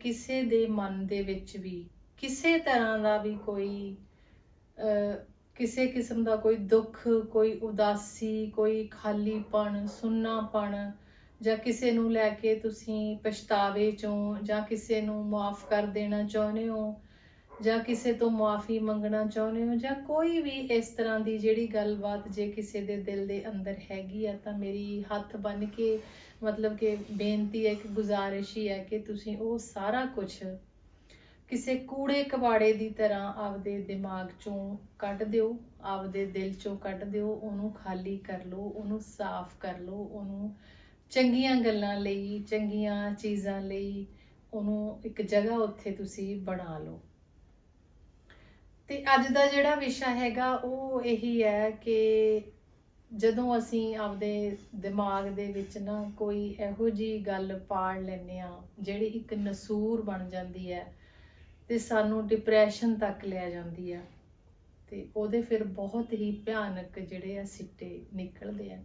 ਕਿਸੇ ਦੇ ਮਨ ਦੇ ਵਿੱਚ ਵੀ, ਕਿਸੇ ਤਰ੍ਹਾਂ ਦਾ ਵੀ ਕੋਈ ਕਿਸੇ ਕਿਸਮ ਦਾ ਕੋਈ ਦੁੱਖ, ਕੋਈ ਉਦਾਸੀ, ਕੋਈ ਖਾਲੀਪਣ, ਸੁੰਨਾਪਣ ਜਾਂ ਕਿਸੇ ਨੂੰ ਲੈ ਕੇ ਤੁਸੀਂ ਪਛਤਾਵੇ ਚੋਂ ਜਾਂ ਕਿਸੇ ਨੂੰ ਮਾਫ ਕਰ ਦੇਣਾ ਚਾਹੁੰਦੇ ਹੋ ਜਾਂ ਕਿਸੇ ਤੋਂ ਮਾਫੀ ਮੰਗਣਾ ਚਾਹੁੰਦੇ ਹੋ ਜਾਂ ਕੋਈ ਵੀ ਇਸ ਤਰ੍ਹਾਂ ਦੀ ਜਿਹੜੀ ਗੱਲਬਾਤ ਜੇ ਕਿਸੇ ਦੇ ਦਿਲ ਦੇ ਅੰਦਰ ਹੈਗੀ ਆ, ਤਾਂ ਮੇਰੀ ਹੱਥ ਬੰਨ ਕੇ ਮਤਲਬ ਕਿ ਬੇਨਤੀ ਹੈ ਕਿ ਗੁਜ਼ਾਰਿਸ਼ ਹੀ ਹੈ ਕਿ ਤੁਸੀਂ ਉਹ ਸਾਰਾ ਕੁਝ ਕਿਸੇ ਕੂੜੇ ਕਬਾੜੇ ਦੀ ਤਰ੍ਹਾਂ ਆਪਦੇ ਦਿਮਾਗ ਚੋਂ ਕੱਢ ਦਿਓ, ਆਪਦੇ ਦਿਲ ਚੋਂ ਕੱਢ ਦਿਓ, ਉਹਨੂੰ ਖਾਲੀ ਕਰ ਲਓ, ਉਹਨੂੰ ਸਾਫ਼ ਕਰ ਲਓ, ਉਹਨੂੰ ਚੰਗੀਆਂ ਗੱਲਾਂ ਲਈ, ਚੰਗੀਆਂ ਚੀਜ਼ਾਂ ਲਈ ਉਹਨੂੰ ਇੱਕ ਜਗ੍ਹਾ ਉੱਥੇ ਤੁਸੀਂ ਬਣਾ ਲਓ। ਤੇ ਅੱਜ ਦਾ ਜਿਹੜਾ ਵਿਸ਼ਾ ਹੈਗਾ ਉਹ ਇਹੀ ਹੈ ਕਿ ਜਦੋਂ ਅਸੀਂ ਆਪਦੇ ਦਿਮਾਗ ਦੇ ਵਿੱਚ ਨਾ ਕੋਈ ਇਹੋ ਜੀ ਗੱਲ ਪਾੜ ਲੈਂਦੇ ਆ ਜਿਹੜੀ ਇੱਕ ਨਸੂਰ ਬਣ ਜਾਂਦੀ ਹੈ ਤੇ ਸਾਨੂੰ ਡਿਪਰੈਸ਼ਨ ਤੱਕ ਲੈ ਜਾਂਦੀ ਆ ਤੇ ਉਹਦੇ ਫਿਰ ਬਹੁਤ ਹੀ ਭਿਆਨਕ ਜਿਹੜੇ ਆ ਸਿੱਟੇ ਨਿਕਲਦੇ ਆ।